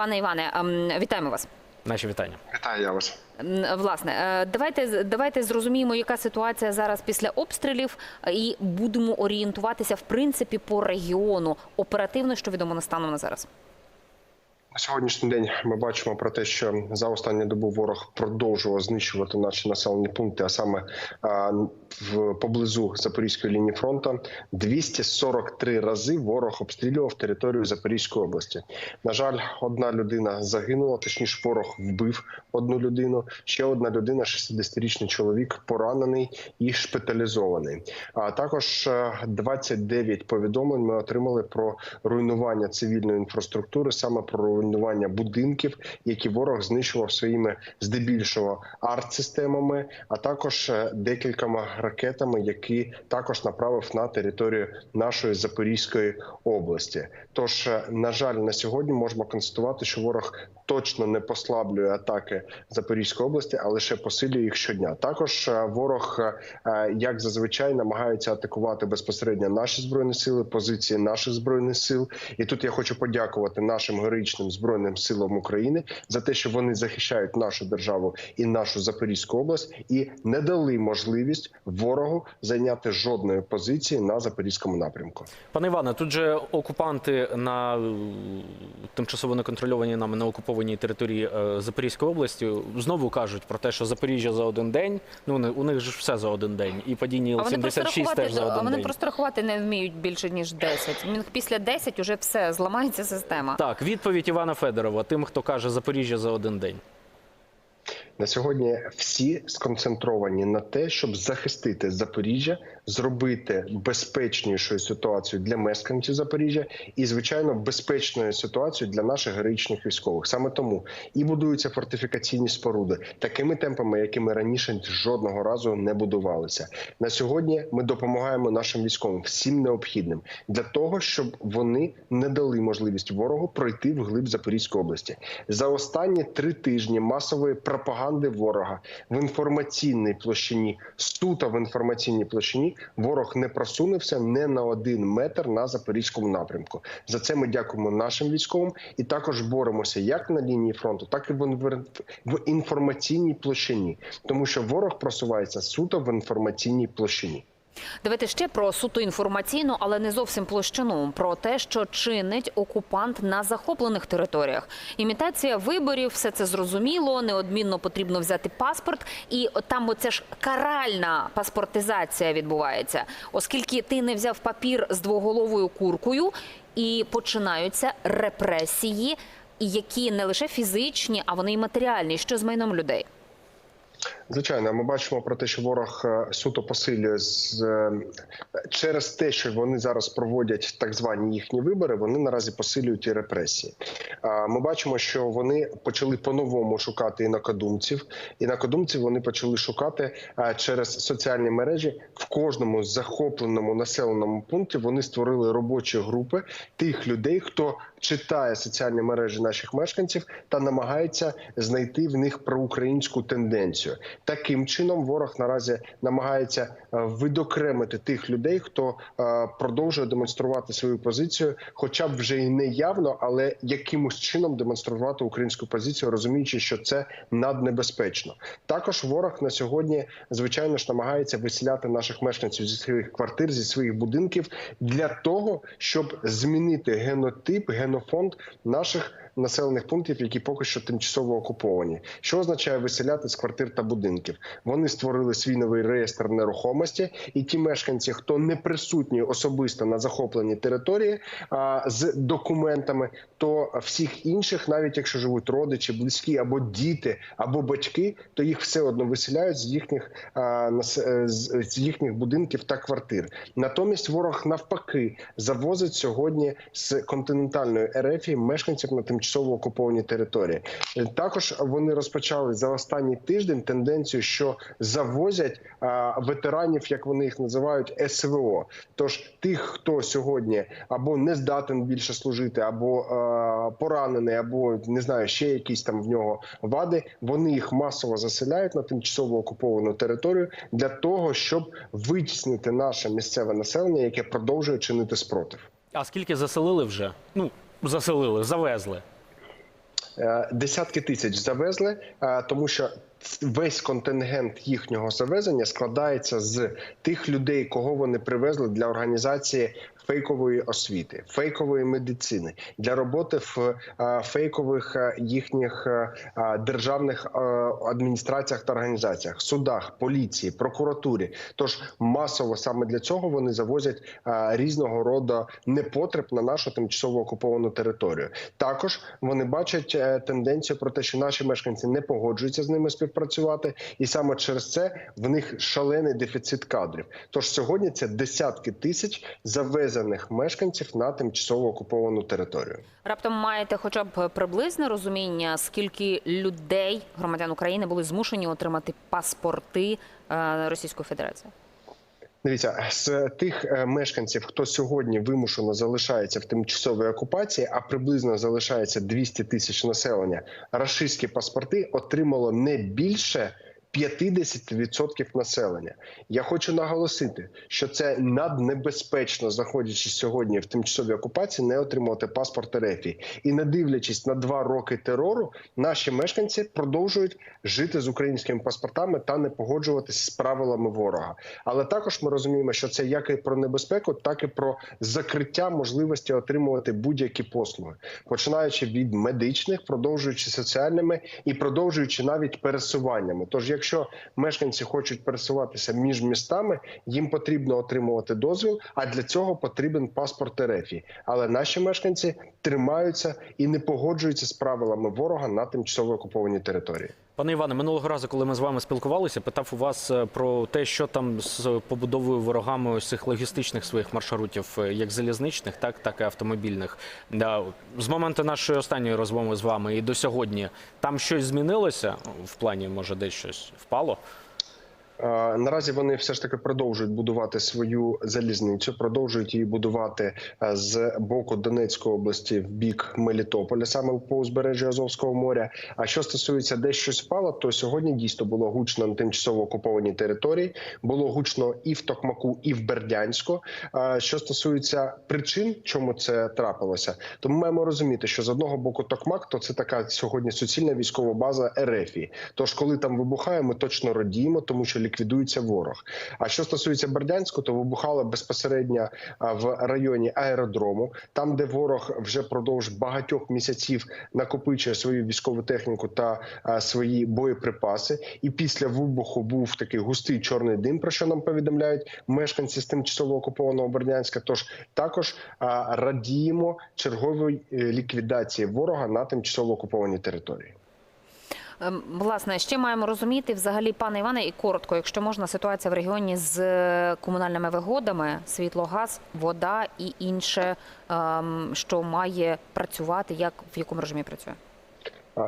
Пане Іване, ем, вітаємо вас. Наші вітання. Вітаю я вас. Власне, е, давайте давайте зрозуміємо, яка ситуація зараз після обстрілів, е, і будемо орієнтуватися в принципі по регіону оперативно, що відомо на станом на зараз. На сьогоднішній день ми бачимо про те, що за останню добу ворог продовжував знищувати наші населені пункти, а саме в поблизу Запорізької лінії фронту 243 рази ворог обстрілював територію Запорізької області. На жаль, одна людина загинула, точніше, ворог вбив одну людину. Ще одна людина, 60-річний чоловік, поранений і шпиталізований. А також е, 29 повідомлень ми отримали про руйнування цивільної інфраструктури, саме про руйнування будинків, які ворог знищував своїми здебільшого арт-системами, а також е, декількома ракетами, які також направив на територію нашої Запорізької області. Тож, е, на жаль, на сьогодні можемо констатувати, що ворог точно не послаблює атаки Запорізької області, а лише посилює їх щодня. Також е, ворог, е, е, як зазвичай, намагається атакувати безпосередньо наші збройні сили, позиції наших збройних сил. І тут я хочу подякувати нашим героїчним збройним силам України за те, що вони захищають нашу державу і нашу Запорізьку область, і не дали можливість ворогу зайняти жодної позиції на запорізькому напрямку. Пане Іване, тут же окупанти на тимчасово неконтрольованій нами на окупованій території е, Запорізької області знову кажуть про те, що Запоріжжя за один день. Ну у них ж все за один день, і падіння вони Іл-76 теж за а вони день. просто рахувати не вміють більше ніж 10. Після 10 уже все зламається система. Так, відповідь Івана Федорова тим, хто каже Запоріжжя за один день. На сьогодні всі сконцентровані на те, щоб захистити Запоріжжя, зробити безпечнішою ситуацію для мешканців Запоріжжя і, звичайно, безпечною ситуацію для наших героїчних військових. Саме тому і будуються фортифікаційні споруди такими темпами, якими раніше жодного разу не будувалися. На сьогодні ми допомагаємо нашим військовим всім необхідним для того, щоб вони не дали можливість ворогу пройти в глиб Запорізької області. За останні три тижні масової пропаганди ворога в інформаційній площині, суто в інформаційній площині, ворог не просунувся не на один метр на запорізькому напрямку. За це ми дякуємо нашим військовим і також боремося як на лінії фронту, так і в інформаційній площині, тому що ворог просувається суто в інформаційній площині. Давайте ще про суто інформаційну, але не зовсім площину. Про те, що чинить окупант на захоплених територіях. Імітація виборів, все це зрозуміло. Неодмінно потрібно взяти паспорт, і там оця ж каральна паспортизація відбувається, оскільки ти не взяв папір з двоголовою куркою, і починаються репресії, які не лише фізичні, а вони і матеріальні. Що з майном людей? Звичайно, ми бачимо про те, що ворог е, суто посилює з е, через те, що вони зараз проводять так звані їхні вибори. Вони наразі посилюють і репресії. Ми бачимо, що вони почали по-новому шукати інакодумців. Інакодумців вони почали шукати е, через соціальні мережі в кожному захопленому населеному пункті. Вони створили робочі групи тих людей, хто читає соціальні мережі наших мешканців та намагається знайти в них проукраїнську тенденцію. Таким чином, ворог наразі намагається е, видокремити тих людей, хто е, продовжує демонструвати свою позицію, хоча б вже і не явно, але якимось чином демонструвати українську позицію, розуміючи, що це наднебезпечно. Також ворог на сьогодні, звичайно ж, намагається виселяти наших мешканців зі своїх квартир, зі своїх будинків для того, щоб змінити генотип, генофонд наших населених пунктів, які поки що тимчасово окуповані. Що означає виселяти з квартир та будинків? Вони створили свій новий реєстр нерухомості, і ті мешканці, хто не присутні особисто на захопленій території а, з документами, то всіх інших, навіть якщо живуть родичі, близькі або діти, або батьки, то їх все одно виселяють з їхніх е, з їхніх будинків та квартир. Натомість ворог навпаки завозить сьогодні з континентальної Ерефії мешканців на тимчасово окупованій території. Е, Також вони розпочали за останній тиждень тенденцію, що завозять ветеранів, як вони їх називають, СВО. Тож тих, хто сьогодні або не здатен більше служити, або поранений, або не знаю, ще якісь там в нього вади. Вони їх масово заселяють на тимчасово окуповану територію для того, щоб витіснити наше місцеве населення, яке продовжує чинити спротив. А скільки заселили вже? Ну, заселили, завезли. Е, Десятки тисяч завезли, е, тому що весь контингент їхнього завезення складається з тих людей, кого вони привезли для організації. Фейкової освіти, фейкової медицини для роботи в е, фейкових е, їхніх е, державних адміністраціях та організаціях, судах, поліції, прокуратурі. Тож масово саме для цього вони завозять різного роду непотреб на нашу тимчасово окуповану територію. Також вони бачать тенденцію про те, що наші мешканці не погоджуються з ними співпрацювати, і саме через це в них шалений дефіцит кадрів. Тож сьогодні це десятки тисяч завезених мешканців на тимчасово окуповану територію. Раптом маєте хоча б приблизне розуміння, скільки людей, громадян України, були змушені отримати паспорти е, Російської Федерації? Дивіться, з тих е, мешканців, хто сьогодні вимушено залишається в тимчасовій окупації, а приблизно залишається 200 тисяч населення, рашистські паспорти отримало не більше 50% населення. Я хочу наголосити, що це наднебезпечно, знаходячись сьогодні в тимчасовій окупації, не отримувати паспорт РФ. І не дивлячись на два роки терору, наші мешканці продовжують жити з українськими паспортами та не погоджуватися з правилами ворога. Але також ми розуміємо, що це як і про небезпеку, так і про закриття можливості отримувати будь-які послуги, починаючи від медичних, продовжуючи соціальними і продовжуючи навіть пересуваннями. Тож, якщо мешканці хочуть пересуватися між містами, їм потрібно отримувати дозвіл. А для цього потрібен паспорт РФ. Але наші мешканці тримаються і не погоджуються з правилами ворога на тимчасово окупованій території. Пане Іване, минулого разу, коли ми з вами спілкувалися, питав у вас е, про те, що там з побудовою ворогами ось цих логістичних своїх маршрутів, е, як залізничних, так так і автомобільних. З моменту нашої останньої розмови з вами і до сьогодні там щось змінилося в плані, може, десь щось впало. Наразі вони все ж таки продовжують будувати свою залізницю, продовжують її будувати е, з боку Донецької області в бік Мелітополя, саме по узбережжю Азовського моря. А що стосується де щось впало, то сьогодні дійсно було гучно на тимчасово окупованій території. Було гучно і в Токмаку, і в Бердянську. Що стосується причин, чому це трапилося, то ми маємо розуміти, що з одного боку Токмак, то це така сьогодні суцільна військова база РФ. Тож, коли там вибухає, ми точно радіємо, тому що ліквідується ворог. А що стосується Бердянську, то вибухало безпосередньо в районі аеродрому, там, де ворог вже продовж багатьох місяців накопичує свою військову техніку та свої боєприпаси. І після вибуху був такий густий чорний дим, про що нам повідомляють мешканці з тимчасово окупованого Бердянська. Тож також радіємо черговій е, ліквідації ворога на тимчасово окупованій території. Ем, Власне, ще маємо розуміти взагалі, пане Іване, і коротко, якщо можна, ситуація в регіоні з е, комунальними вигодами, світло, газ, вода і інше, ем, що має працювати, як в якому режимі працює.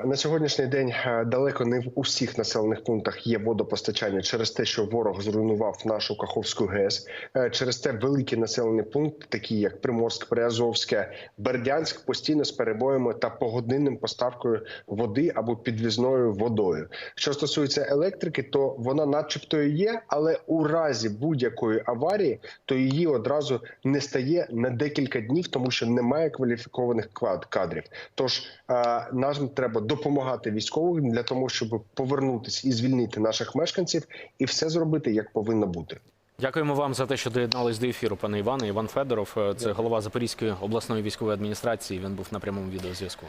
На сьогоднішній день е, далеко не в усіх населених пунктах є водопостачання через те, що ворог зруйнував нашу Каховську ГЕС. Е, Через те великі населені пункти, такі як Приморськ, Приазовське, Бердянськ, постійно з перебоями та погодинним поставкою води або підвізною водою. Що стосується електрики, то вона, начебто, є, але у разі будь-якої аварії, то її одразу не стає на декілька днів, тому що немає кваліфікованих кадрів. Тож е, нам треба допомагати військовим для того, щоб повернутися і звільнити наших мешканців, і все зробити як повинно бути. Дякуємо вам за те, що доєднались до ефіру, пане Іване. Іван Федоров, е, це голова Запорізької обласної військової адміністрації. Він був на прямому відеозв'язку.